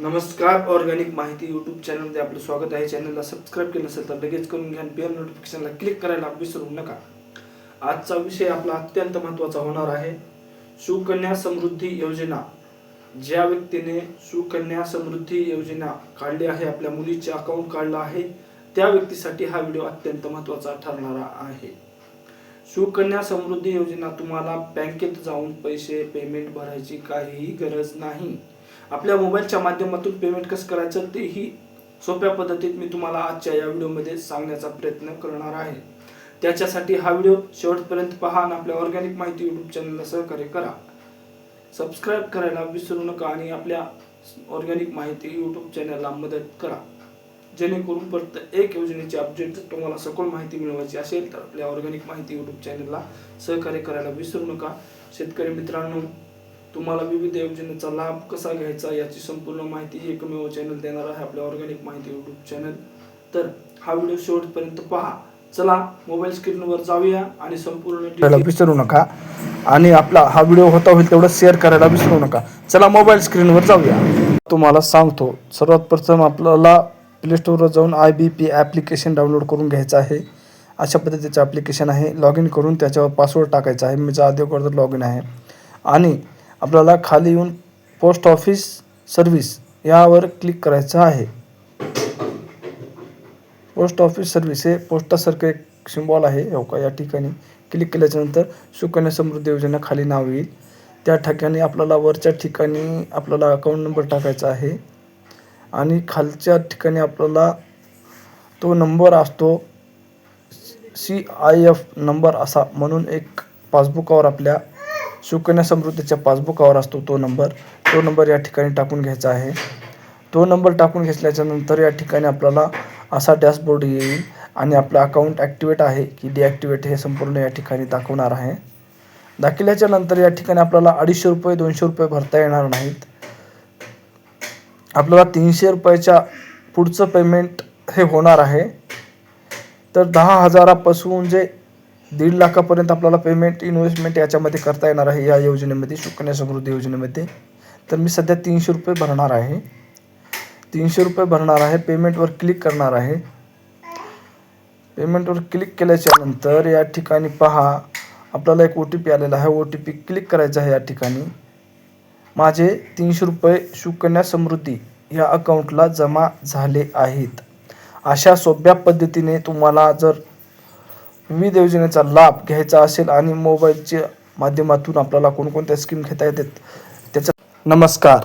नमस्कार ऑर्गॅनिक माहिती यूट्यूब चॅनलमध्ये आपलं स्वागत आहे. चॅनलला सबस्क्राईब केलं नसेल तर लगेच करून घ्या बेल नोटिफिकेशनला क्लिक करायला विसरू नका. आजचा विषय आपला अत्यंत महत्त्वाचा होणार आहे. सुकन्या समृद्धी योजना. ज्या व्यक्तीने सुकन्या समृद्धी योजना काढली आहे आपल्या मुलीचे अकाउंट काढलं आहे त्या व्यक्तीसाठी हा व्हिडिओ अत्यंत महत्त्वाचा ठरणारा आहे. सुकन्या समृद्धी योजना तुम्हाला बँकेत जाऊन पैसे पेमेंट भरायची काहीही गरज नाही. आपल्या मोबाईलच्या माध्यमातून पेमेंट कसं करायचं तेही सोप्या पद्धतीत मी तुम्हाला आजच्या या व्हिडिओमध्ये सांगण्याचा प्रयत्न करणार आहे. त्याच्यासाठी हा व्हिडिओ शेवटपर्यंत पहा आणि आपल्या ऑर्गॅनिक माहिती यूट्यूब चॅनलला सहकार्य करा. सबस्क्राईब करायला विसरू नका आणि आपल्या ऑर्गॅनिक माहिती यूट्यूब चॅनलला मदत करा. जेणेकरून फक्त एक योजनेची अपडेट जर तुम्हाला सखोल माहिती मिळवायची असेल तर आपल्या ऑर्गॅनिक माहिती यूट्यूब चॅनलला सहकार्य करायला विसरू नका. शेतकरी मित्रांनो तुम्हाला विविध योजनेचा लाभ कसा घ्यायचा याची संपूर्ण माहिती एकमेव चॅनल देणार आहे आपल्या ऑर्गॅनिक माहिती यूट्यूब चॅनल तर हा व्हिडिओ शेवटपर्यंत पहा. चला मोबाईल स्क्रीनवर जाऊया आणि संपूर्ण विसरू नका. आणि आपला हा व्हिडिओ होता होईल तेवढं शेअर करायला विसरू नका. चला मोबाईल स्क्रीनवर जाऊया. तुम्हाला सांगतो सर्वात प्रथम आपल्याला प्ले स्टोरवर जाऊन I B P application download करून घ्यायचं आहे. अशा पद्धतीचं ॲप्लिकेशन आहे. लॉग इन करून त्याच्यावर पासवर्ड टाकायचा आहे. मी आधी अगोदर लॉग इन आहे. आणि आपल्याला खाली येऊन पोस्ट ऑफिस सर्व्हिस यावर क्लिक करायचं आहे. पोस्ट ऑफिस सर्व्हिस हे पोस्टासारखं एक सिम्बॉल आहे. हो का? या ठिकाणी क्लिक केल्याच्यानंतर सुकन्या समृद्धी योजना खाली नाव येईल. त्या ठिकाणी आपल्याला वरच्या ठिकाणी आपल्याला अकाउंट नंबर टाकायचा आहे. आणि खालच्या ठिकाणी आपल्याला तो नंबर असतो सी आय एफ नंबर असा. म्हणून एक पासबुकावर आपल्या सुकन्या समृद्धीच्या पासबुकावर असतो तो नंबर. तो नंबर या ठिकाणी टाकून घ्यायचा आहे. तो नंबर टाकून घेतल्याच्या नंतर या ठिकाणी आपल्याला असा डॅशबोर्ड येईल आणि आपलं अकाउंट ॲक्टिवेट आहे की डिॲक्टिवेट हे संपूर्ण या ठिकाणी दाखवणार आहे. दाखिल्याच्या नंतर या ठिकाणी आपल्याला अडीचशे रुपये दोनशे रुपये भरता येणार नाहीत. आपल्याला तीनशे रुपयाच्या पुढचं पेमेंट हे होणार आहे. तर दहा हजारापासून जे दीड लाखापर्यंत आपल्याला पेमेंट इन्व्हेस्टमेंट याच्यामध्ये करता येणार आहे या योजनेमध्ये सुकन्या समृद्धी योजनेमध्ये. तर मी सध्या तीनशे रुपये भरणार आहे. तीनशे रुपये भरणार आहे पेमेंटवर क्लिक करणार आहे. पेमेंटवर क्लिक केल्याच्यानंतर या ठिकाणी पहा आपल्याला एक ओ टी पी आलेला आहे. ओ टी पी क्लिक करायचा आहे या ठिकाणी. माझे तीनशे रुपये सुकन्या समृद्धी या अकाउंटला जमा झाले आहेत. अशा सोप्या पद्धतीने तुम्हाला जर विविध योजनेचा लाभ घ्यायचा असेल आणि मोबाईलच्या माध्यमातून आपल्याला कोणकोणत्या स्कीम घेता येतात त्याचा नमस्कार.